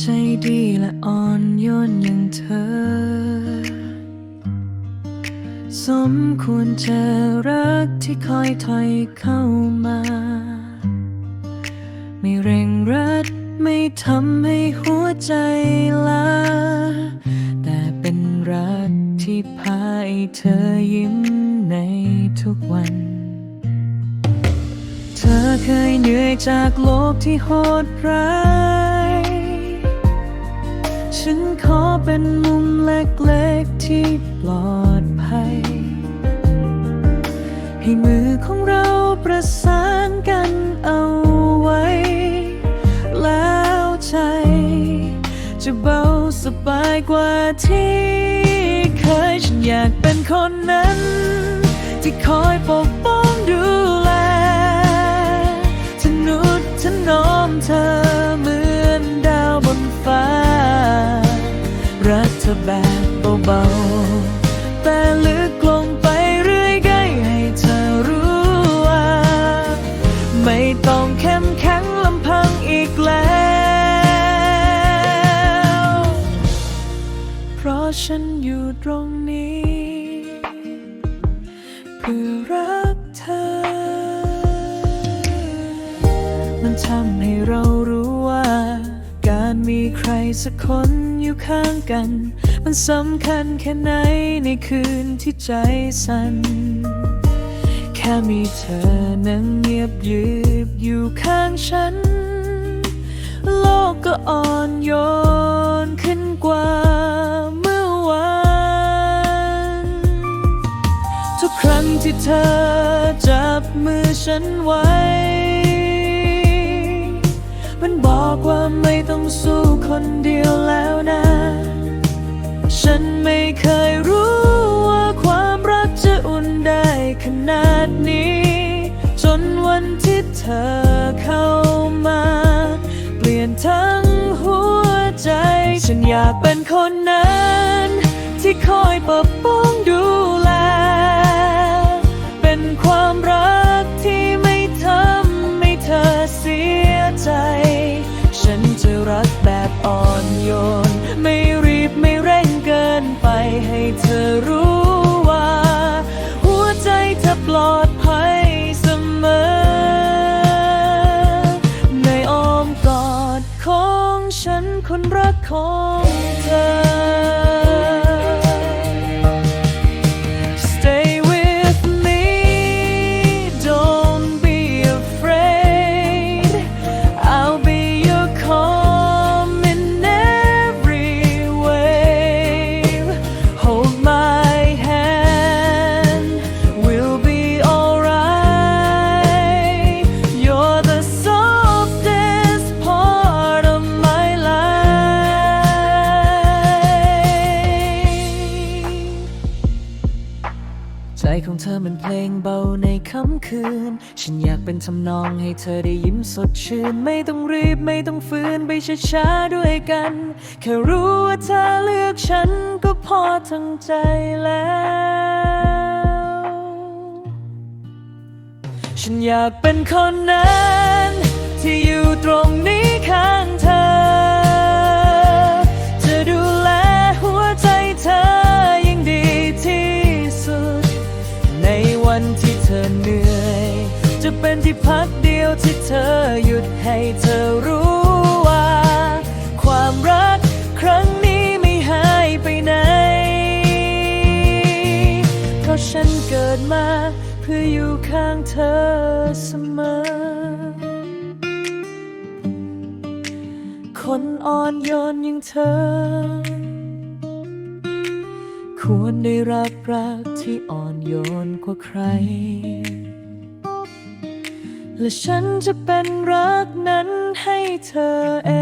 ใจดีและอ่อนโยนอย่างเธอ สมควรเจะรักที่คอยถอยเข้ามา ไม่เร่งรัดไม่ทำให้หัวใจลาแต่เป็นรักที่พาให้เธอยิ้มในทุกวัน เธอเคยเหนื่อยจากโลกที่โหดร้าย ฉันขอเป็นมุมเล็กๆที่ปลอดภัย ให้มือของเราประสานกันเอาไว้ แล้วใจจะเบาสบายกว่าที่เคย ฉันอยากเป็นคนนั้น ที่คอยปกป้องดูแลทนุถนอมเธอ ไม่ต้องเข้มแข็งลำพังอีกแล้ว เพราะฉันอยู่ตรงนี้ เพื่อรักเธอ มันทำให้เรารู้ว่า การมีใครสักคนอยู่ข้างกัน มันสำคัญแค่ไหนในคืนที่ใจสั่น ค่มีเธอนั่งเงียบยืบอยู่ข้างฉัน โลกก็อ่อนโยนขึ้นกว่าเมื่อวานทุกครั้งที่เธอจับมือฉันไว้ มันบอกว่าไม่ต้องสู้คนเดียวแล้วนะ ฉันไม่เคยรู้ นาดนี้ จนวันที่เธอเข้ามา เปลี่ยนทั้งหัวใจ ฉันอยากเป็นคนนั้น ที่คอยปกป้องดูแล เป็นความรักที่ไม่ทำให้เธอเสียใจ ฉันจะรักแบบอ่อนโยน ไม่รีบไม่เร่งเกินไปให้เธอรู้ รั ของเธอมันเพลงเบาในค่ำคืน ฉันอยากเป็นทำนองให้เธอได้ยิ้มสดชื่น ไม่ต้องรีบไม่ต้องฝืนไปช้าๆด้วยกัน แค่รู้ว่าเธอเลือกฉันก็พอทั้งใจแล้วฉันอยากเป็นคนนั้น ที่อยู่ตรงนี้ วันที่เธอเหนื่อย จะเป็นที่พักเดียวที่เธอหยุดให้เธอรู้ว่า ความรักครั้งนี้ไม่หายไปไหน เพราะฉันเกิดมาเพื่ออยู่ข้างเธอเสมอ คนอ่อนโยนอย่างเธอ ควรได้รับรักที่อ่อนโยนกว่าใคร และฉันจะเป็นรักนั้นให้เธอเอง